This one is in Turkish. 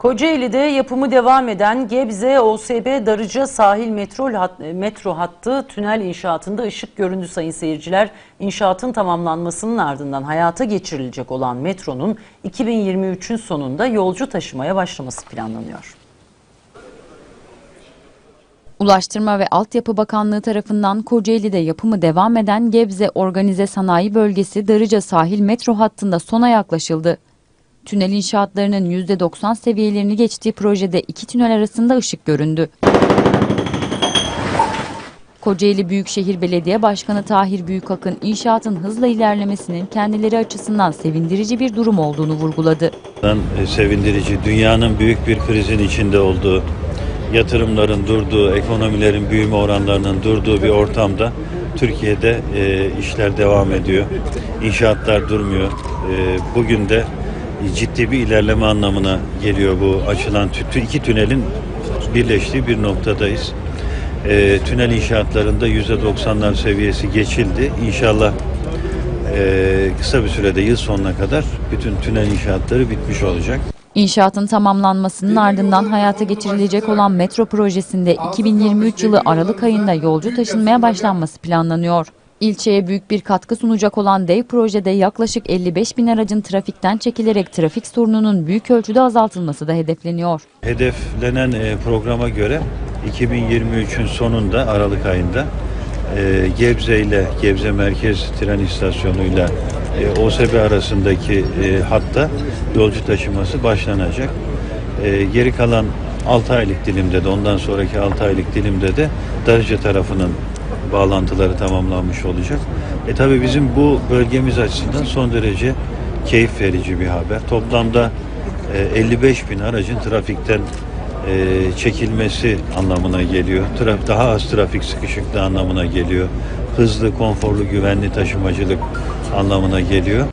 Kocaeli'de yapımı devam eden Gebze OSB Darıca sahil metro, hat, metro hattı tünel inşaatında ışık göründü sayın seyirciler. İnşaatın tamamlanmasının ardından hayata geçirilecek olan metronun 2023'ün sonunda yolcu taşımaya başlaması planlanıyor. Ulaştırma ve Altyapı Bakanlığı tarafından Kocaeli'de yapımı devam eden Gebze Organize Sanayi Bölgesi Darıca Sahil Metro hattında sona yaklaşıldı. Tünel inşaatlarının %90 seviyelerini geçtiği projede iki tünel arasında ışık göründü. Kocaeli Büyükşehir Belediye Başkanı Tahir Büyükakın inşaatın hızla ilerlemesinin kendileri açısından sevindirici bir durum olduğunu vurguladı. e, sevindirici. Dünyanın büyük bir krizin içinde olduğu, yatırımların durduğu, ekonomilerin büyüme oranlarının durduğu bir ortamda Türkiye'de e, işler devam ediyor. İnşaatlar durmuyor. E, bugün de ciddi bir ilerleme anlamına geliyor bu açılan iki tünelin birleştiği bir noktadayız. E, tünel inşaatlarında %90'lar seviyesi geçildi. İnşallah e, kısa bir sürede yıl sonuna kadar bütün tünel inşaatları bitmiş olacak. İnşaatın tamamlanmasının ardından hayata geçirilecek olan metro projesinde 2023 yılı Aralık ayında yolcu taşınmaya başlanması planlanıyor. İlçeye büyük bir katkı sunacak olan dev projede yaklaşık 55 bin aracın trafikten çekilerek trafik sorununun büyük ölçüde azaltılması da hedefleniyor. Hedeflenen e, programa göre 2023'ün sonunda Aralık ayında e, Gebze ile Gebze Merkez Tren İstasyonu ile e, OSB arasındaki hatta yolcu taşıması başlanacak. Geri kalan 6 aylık dilimde de ondan sonraki 6 aylık dilimde de Darıca tarafının bağlantıları tamamlanmış olacak. E tabi bizim bu bölgemiz açısından son derece keyif verici bir haber. Toplamda e, 55 bin aracın trafikten e, çekilmesi anlamına geliyor. Traf, daha az trafik sıkışıklığı anlamına geliyor. Hızlı, konforlu, güvenli taşımacılık anlamına geliyor.